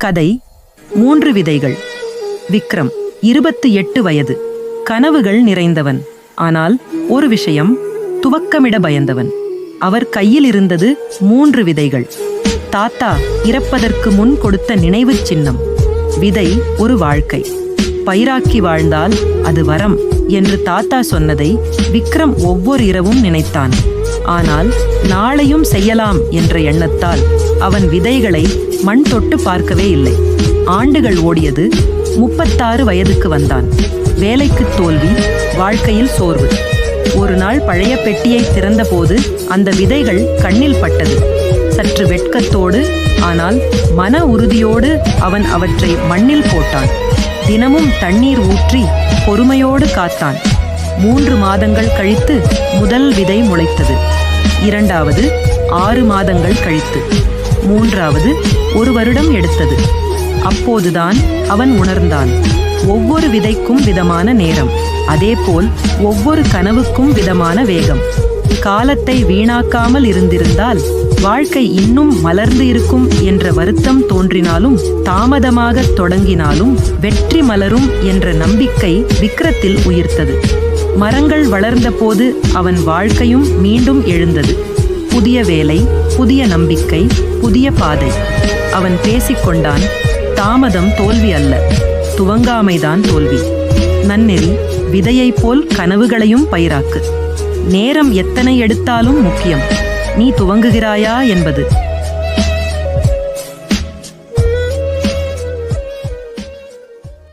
கதை மூன்று விதைகள். விக்ரம் இருபத்து எட்டு வயது. கனவுகள் நிறைந்தவன். ஆனால் ஒரு விஷயம் துவக்கமிட பயந்தவன். அவர் கையில் இருந்தது மூன்று விதைகள். தாத்தா இறப்பதற்கு முன் கொடுத்த நினைவுச் சின்னம். விதை ஒரு வாழ்க்கை. பயிராக்கி வாழ்ந்தால் அது வரம் என்று தாத்தா சொன்னதை விக்ரம் ஒவ்வொரு இரவும் நினைத்தான். ஆனால் நாளையும் செய்யலாம் என்ற எண்ணத்தால் அவன் விதைகளை மண் தொட்டு பார்க்கவே இல்லை. ஆண்டுகள் ஓடியது முப்பத்தாறு வயதுக்கு வந்தான். வேலைக்கு தோல்வி வாழ்க்கையில் சோர்வு. ஒரு நாள் பழைய பெட்டியை திறந்தபோது அந்த விதைகள் கண்ணில் பட்டது. சற்று வெட்கத்தோடு ஆனால் மன உறுதியோடு அவன் அவற்றை மண்ணில் போட்டான். தினமும் தண்ணீர் ஊற்றி பொறுமையோடு காத்தான். மூன்று மாதங்கள் கழித்து முதல் விதை முளைத்தது. இரண்டாவது ஆறு மாதங்கள் கழித்து. மூன்றாவது ஒரு வருடம் எடுத்தது. அப்போதுதான் அவன் உணர்ந்தான். ஒவ்வொரு விதைக்கும் விதமான நேரம். அதேபோல் ஒவ்வொரு கனவுக்கும் விதமான வேகம். காலத்தை வீணாக்காமல் இருந்திருந்தால் வாழ்க்கை இன்னும் மலர்ந்து இருக்கும் என்ற வருத்தம் தோன்றினாலும் தாமதமாக தொடங்கினாலும் வெற்றி மலரும் என்ற நம்பிக்கை விக்ரத்தில் உயிர்த்தது. மரங்கள் வளர்ந்தபோது அவன் வாழ்க்கையும் மீண்டும் எழுந்தது. புதிய வேலை புதிய நம்பிக்கை புதிய பாதை. அவன் பேசிக்கொண்டான் தாமதம் தோல்வி அல்ல துவங்காமைதான் தோல்வி. நன்னெறி விதையைப் போல் கனவுகளையும் பயிராக்கு. நேரம் எத்தனை எடுத்தாலும் முக்கியம். நீ துவங்குகிறாயா என்பது.